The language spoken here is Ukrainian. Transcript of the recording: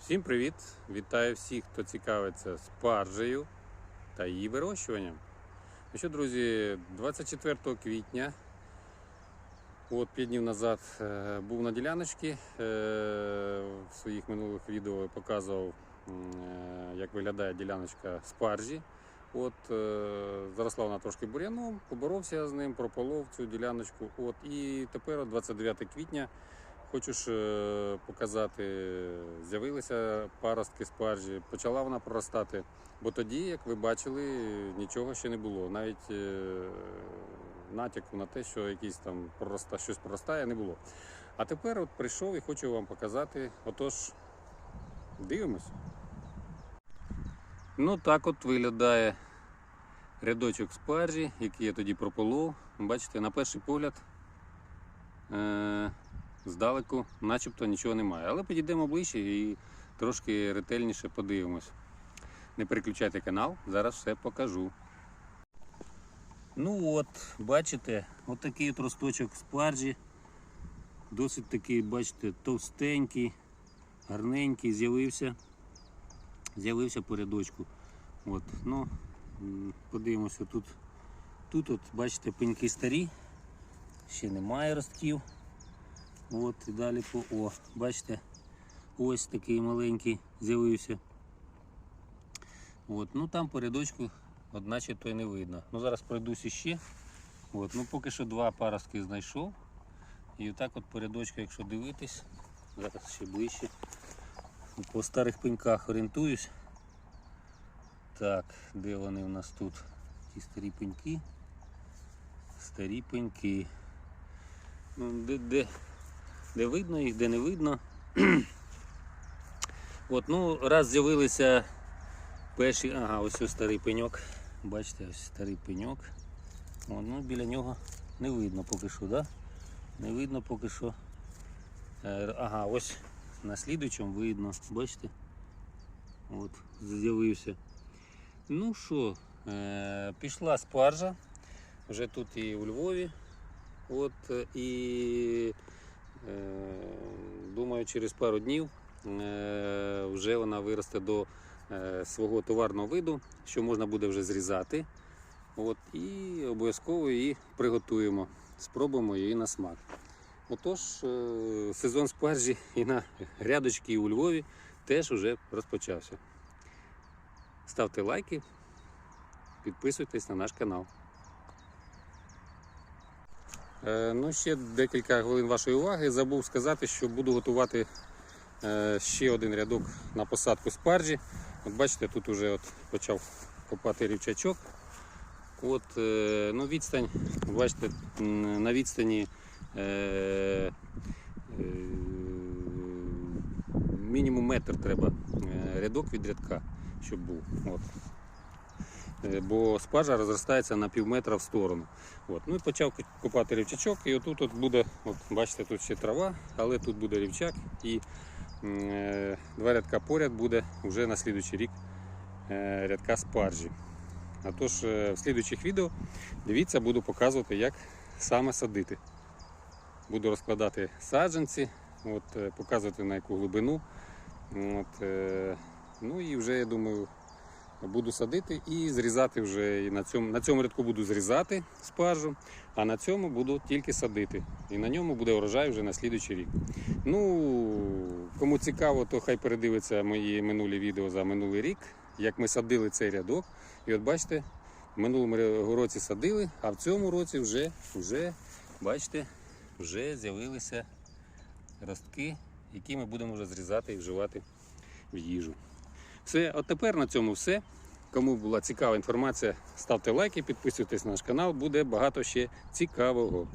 Всім привіт! Вітаю всіх, хто цікавиться спаржею та її вирощуванням. Ну що, друзі, 24 квітня, от 5 днів назад е, був на діляночці. е, В своїх минулих відео показував, е, як виглядає діляночка спаржі. От заросла вона трошки бур'яном, поборовся я з ним, прополов цю діляночку. От, і тепер, 29 квітня, Хочу ж е, показати, з'явилися паростки спаржі, почала вона проростати. Бо тоді, як ви бачили, нічого ще не було. Навіть е, натяку на те, що якийсь там пророста, щось проростає, не було. А тепер от прийшов і хочу вам показати. Отож, дивимось. Ну так от виглядає рядочок спаржі, який я тоді прополов. Бачите, на перший погляд. Е- здалеку начебто нічого немає. Але підійдемо ближче і трошки ретельніше подивимось. Не переключайте канал, зараз все покажу. Ну от, бачите, от такий от росточок спаржі. Досить такий, бачите, товстенький, гарненький, з'явився. З'явився по рядочку. От, ну, подивимося тут. Тут, от, бачите, пеньки старі, ще немає ростків. От і далі по О. Бачите, ось такий маленький з'явився. От, ну там по рядочку, одначе то й не видно. Ну зараз пройдусь іще. От, ну поки що два паростки знайшов. І отак от по рядочку, якщо дивитись, зараз ще ближче. По старих пеньках орієнтуюсь. Так, де вони у нас тут? Ті старі пеньки. Старі пеньки. Ну, де, де, де видно їх, де не видно. От, ну, раз з'явилися перші. Ага, ось ось старий пеньок. Бачите, ось старий пеньок. От, ну, біля нього не видно поки що, да? Не видно поки що. Е, Ага, ось на слідуючому видно, бачите? От, з'явився. Ну що, е, пішла спаржа. Вже тут і у Львові. От е, і думаю, через пару днів е, вже вона виросте до е, свого товарного виду, що можна буде вже зрізати. От, і обов'язково її приготуємо, спробуємо її на смак. Отож, е, сезон спаржі і на рядочки у Львові теж вже розпочався. Ставте лайки, підписуйтесь на наш канал. Е, Ну, ще декілька хвилин вашої уваги. Забув сказати, що буду готувати е, ще один рядок на посадку спаржі. От бачите, тут вже от почав копати рівчачок. От, е, ну, відстань, бачите, на відстані мінімум метр треба рядок від рядка, щоб був. От. Е, Бо спаржа розростається на пів метра в сторону. От. Ну і почав копати рівчачок, і отут от буде, от, бачите, тут ще трава, але тут буде рівчак і е, два рядка поряд буде вже на слідуючий рік е, рядка спаржі. А тож е, в слідуючих відео дивіться, буду показувати, як саме садити. Буду розкладати саджанці, от, е, показувати на яку глибину. От, ну і вже я думаю буду садити і зрізати вже. І на цьому, на цьому рядку буду зрізати спаржу, а на цьому буду тільки садити. І на ньому буде урожай вже на слідуючий рік. Ну, кому цікаво, то хай передивиться мої минулі відео за минулий рік, як ми садили цей рядок. І от бачите, в минулому році садили, а в цьому році вже, вже бачите, вже з'явилися ростки, які ми будемо вже зрізати і вживати в їжу. Все, от тепер на цьому все. Кому була цікава інформація, ставте лайки, підписуйтесь на наш канал, буде багато ще цікавого.